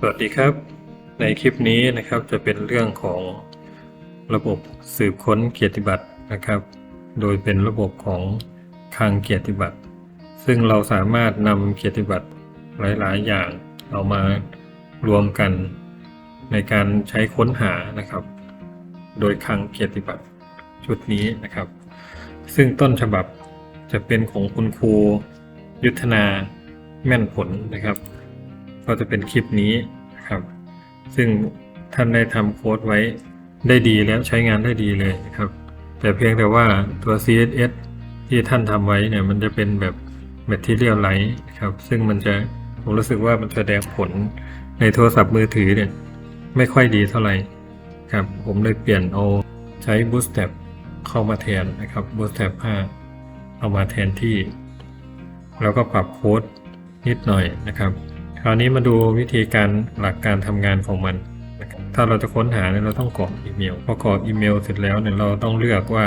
สวัสดีครับ ในคลิปนี้นะครับจะเป็นเรื่องของระบบสืบค้นเกียรติบัตรนะครับ โดยเป็นระบบของคลังเกียรติบัตร ซึ่งเราสามารถนำเกียรติบัตรหลาย ๆ อย่างเอามารวมกันในการใช้ค้นหานะครับ โดยคลังเกียรติบัตรชุดนี้นะครับ ซึ่งต้นฉบับจะเป็นของคุณครูยุทธนาแม่นผลนะครับ ก็จะเป็นคลิปนี้นะครับ ซึ่งท่านได้ทำโค้ดไว้ได้ดีแล้วใช้งานได้ดีเลยนะครับ แต่เพียงแต่ว่าตัว CSS ที่ท่านทำไว้เนี่ยมันจะเป็นแบบ Material Light ครับ ซึ่งมันจะผมรู้สึกว่ามันแสดงผลในโทรศัพท์มือถือเนี่ยไม่ค่อยดีเท่าไหร่ครับ ผมเลยเปลี่ยนเอาใช้ Bootstrap เข้ามาแทนนะครับ Bootstrap 5 เอามาแทนที่ แล้วก็ปรับโค้ดนิดหน่อยนะครับ คราวนี้มาดูวิธีการหลักการทำงานของมันนะครับถ้าเราจะค้นหาเนี่ยเราต้องกรอกอีเมลพอกรอกอีเมลเสร็จแล้วเนี่ยเราต้องเลือกว่า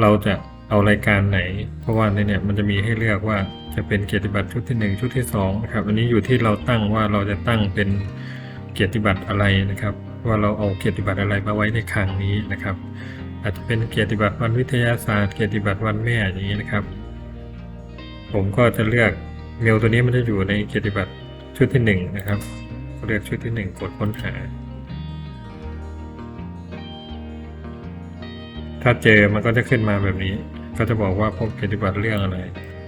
เราจะเอารายการไหน เพราะว่าในเนี่ยมันจะมีให้เลือกว่าจะเป็นเกียรติบัตรชุดที่ 1 ชุดที่2นะครับอันนี้อยู่ที่เราตั้งว่าเราจะตั้งเป็นเกียรติบัตรอะไรนะครับ ว่าเราเอาเกียรติบัตรอะไรมาไว้ในคลังนี้นะครับ อาจจะเป็นเกียรติบัตรวันวิทยาศาสตร์ เกียรติบัตรวันแม่อย่างนี้นะครับ ผมก็จะเลือกเมลตัวนี้มันจะอยู่ในเกียรติบัตร ชุดที่หนึ่งนะครับเลือกชุดที่หนึ่งกดค้นหา ถ้าเจอมันก็จะขึ้นมาแบบนี้ ก็จะบอกว่าพบเกียรติบัตรเรื่องอะไร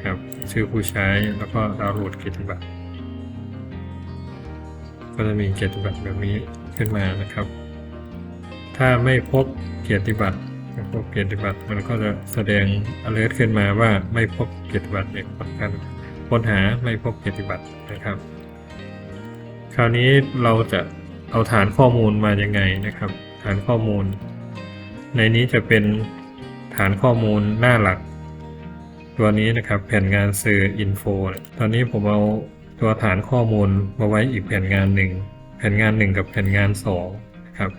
ครับ ชื่อผู้ใช้แล้วก็ดาวน์โหลดเกียรติบัตรก็จะมีเกียรติบัตรแบบนี้ขึ้นมานะครับ ถ้าไม่พบเกียรติบัตรพบเกียรติบัตรมันก็จะแสดง alert ขึ้นมาว่าไม่พบเกียรติบัตรเด็กประกันค้นหาไม่พบเกียรติบัตรนะครับ ราวนี้เราจะเอาฐานข้อมูลมายังไงนะครับ ฐานข้อมูล ในนี้จะเป็นฐานข้อมูลหน้าหลัก ตัวนี้นะครับแผ่นงานสื่ออินโฟตอนนี้ผมเอาตัวฐานข้อมูลมาไว้อีกแผ่นงานหนึ่งแผ่นงานหนึ่งกับแผ่นงานสองนะครับ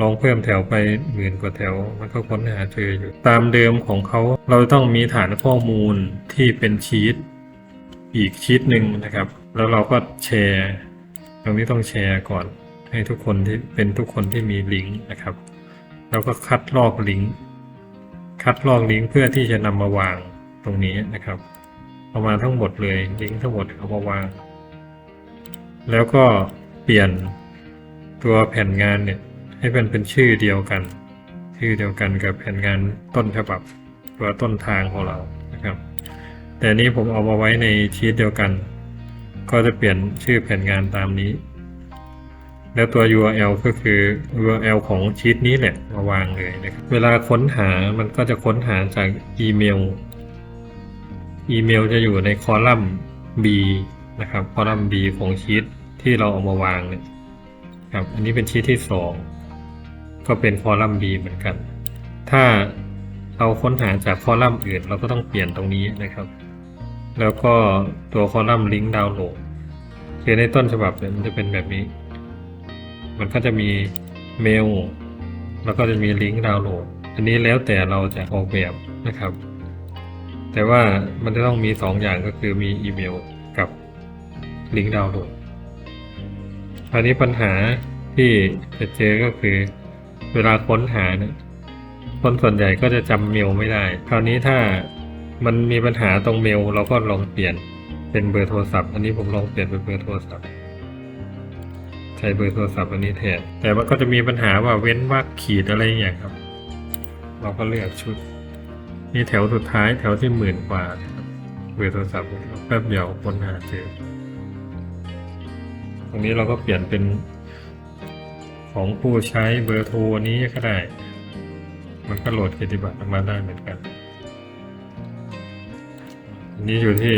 ลองเพิ่มแถวไปหมื่นกว่าแถว มันก็ค้นหาเจออยู่ ตามเดิมของเขาเราต้องมีฐานข้อมูลที่เป็นชีตอีกชีตหนึ่งนะครับ แล้วเราก็แชร์ ตรงนี้ต้องแชร์ก่อนให้ทุกคนที่เป็นทุกคนที่มีลิงก์นะครับ แล้วก็คัดลอกลิงก์คัดลอกลิงก์เพื่อที่จะนำมาวางตรงนี้นะครับเอามาทั้งหมดเลยลิงก์ทั้งหมดเอามาวาง แล้วก็เปลี่ยนตัวแผ่นงานเนี่ยให้มันเป็นชื่อเดียวกัน ชื่อเดียวกันกับแผ่นงานต้นฉบับตัวต้นทางของเรานะครับ แต่นี้ผมเอามาไว้ในชีตเดียวกัน ก็จะเปลี่ยนชื่อแผ่นงานตามนี้ แล้วตัว URL ก็คือ URL ของชีตนี้แหละมาวางเลยนะครับเวลาค้นหามันก็จะค้นหาจากอีเมล อีเมลจะอยู่ในคอลัมน์ B นะครับคอลัมน์ B ของชีตที่เราเอามาวางเนี่ยครับอันนี้เป็นชีตที่สองก็เป็นคอลัมน์ B เหมือนกัน ถ้าเราค้นหาจากคอลัมน์อื่น เราก็ต้องเปลี่ยนตรงนี้นะครับ แล้วก็ตัวคอลัมน์ลิงก์ดาวน์โหลดคือในต้นฉบับเนี่ยมันจะเป็นแบบนี้ มันก็จะมีเมล แล้วก็จะมีลิงก์ดาวน์โหลด อันนี้แล้วแต่เราจะออกแบบนะครับ แต่ว่ามันจะต้องมีสองอย่างก็คือมีอีเมลกับลิงก์ดาวน์โหลดคราวนี้ปัญหาที่จะเจอก็คือเวลาค้นหาเนี่ยคนส่วนใหญ่ก็จะจำเมลไม่ได้ คราวนี้ถ้า มันมีปัญหาตรงเมลเราก็ลองเปลี่ยนเป็นเบอร์โทรศัพท์ อันนี้ผมลองเปลี่ยนเป็นเบอร์โทรศัพท์ใช้เบอร์โทรศัพท์อันนี้แทนแต่มันก็จะมีปัญหาว่าเว้นวรรคขีดอะไรอย่างครับ เราก็เลือกชุดนี่แถวสุดท้ายแถวที่หมื่นกว่าเบอร์โทรศัพท์แป๊บเดียวคนหาเจอตรงนี้เราก็เปลี่ยนเป็นของผู้ใช้เบอร์โทรนี้ก็ได้ มันก็โหลดเกติบัตรมาได้เหมือนกัน อันนี้อยู่ที่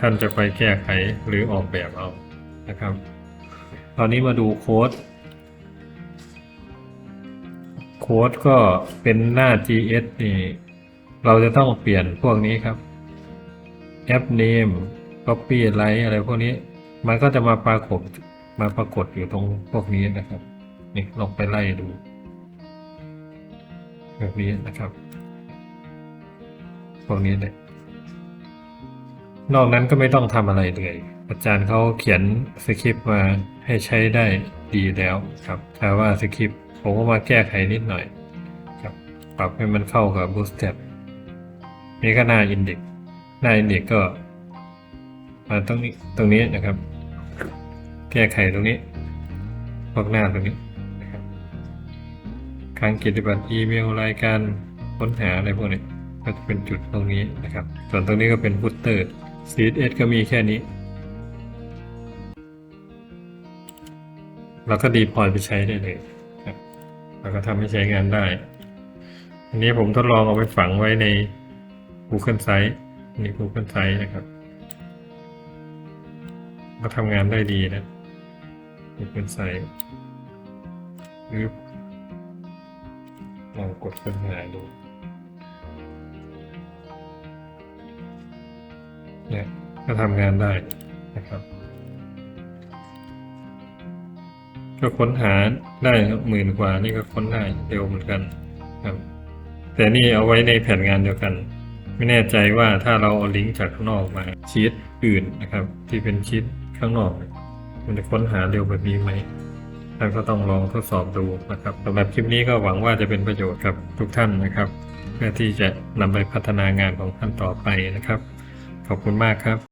ท่านจะไปแก้ไขหรือออกแบบเอานะครับ ตอนนี้มาดูโค้ด โค้ดก็เป็นหน้า GS นี่ เราจะต้องเปลี่ยนพวกนี้ครับแอป name copy light อะไรพวกนี้ มันก็จะมาปรากฏมาปรากฏอยู่ตรงพวกนี้นะครับ นี่ลองไปไล่ดู แบบนี้นะครับ พวกนี้เลย นอกนั้นก็ไม่ต้องทำอะไรเลย อาจารย์เขาเขียนสคริปต์มาให้ใช้ได้ดีแล้วครับแต่ว่าสคริปต์ผมก็มาแก้ไขนิดหน่อยครับปรับให้มันเข้ากับ Bootstrap นี่ก็หน้า Index หน้า Index ก็มาตรงนี้ตรงนี้นะครับ แก้ไขตรงนี้พวกหน้าตรงนี้นะครับการกิจบัตรอีเมลรายการค้นหาอะไรพวกนี้ก็จะเป็นจุดตรงนี้นะครับ ส่วนตรงนี้ก็เป็นฟุตเตอร์ CSS ก็มีแค่นี้ เราก็ดีพอยไปใช้ได้เลยครับแล้วก็ทำให้ใช้งานได้ อันนี้ผมทดลองเอาไปฝังไว้ใน Google Site นี่ Google Site นะครับ ก็ทำงานได้ดีนะ Google Site หรือลองกดค้นหาดู เนี่ยก็ทำงานได้นะครับ ก็ค้นหาได้ครับหมื่นกว่านี่ก็ค้นได้เร็วเหมือนกันครับ แต่นี่เอาไว้ในแผนงานเดียวกัน ไม่แน่ใจว่าถ้าเราเอาลิงก์จากข้างนอกมาชีตอื่นนะครับ ที่เป็นชีตข้างนอก มันจะค้นหาเร็วแบบนี้ไหมท่านก็ต้องลองทดสอบดูนะครับสำหรับคลิปนี้ก็หวังว่าจะเป็นประโยชน์กับทุกท่านนะครับ เพื่อที่จะนำไปพัฒนางานของท่านต่อไปนะครับ ขอบคุณมากครับ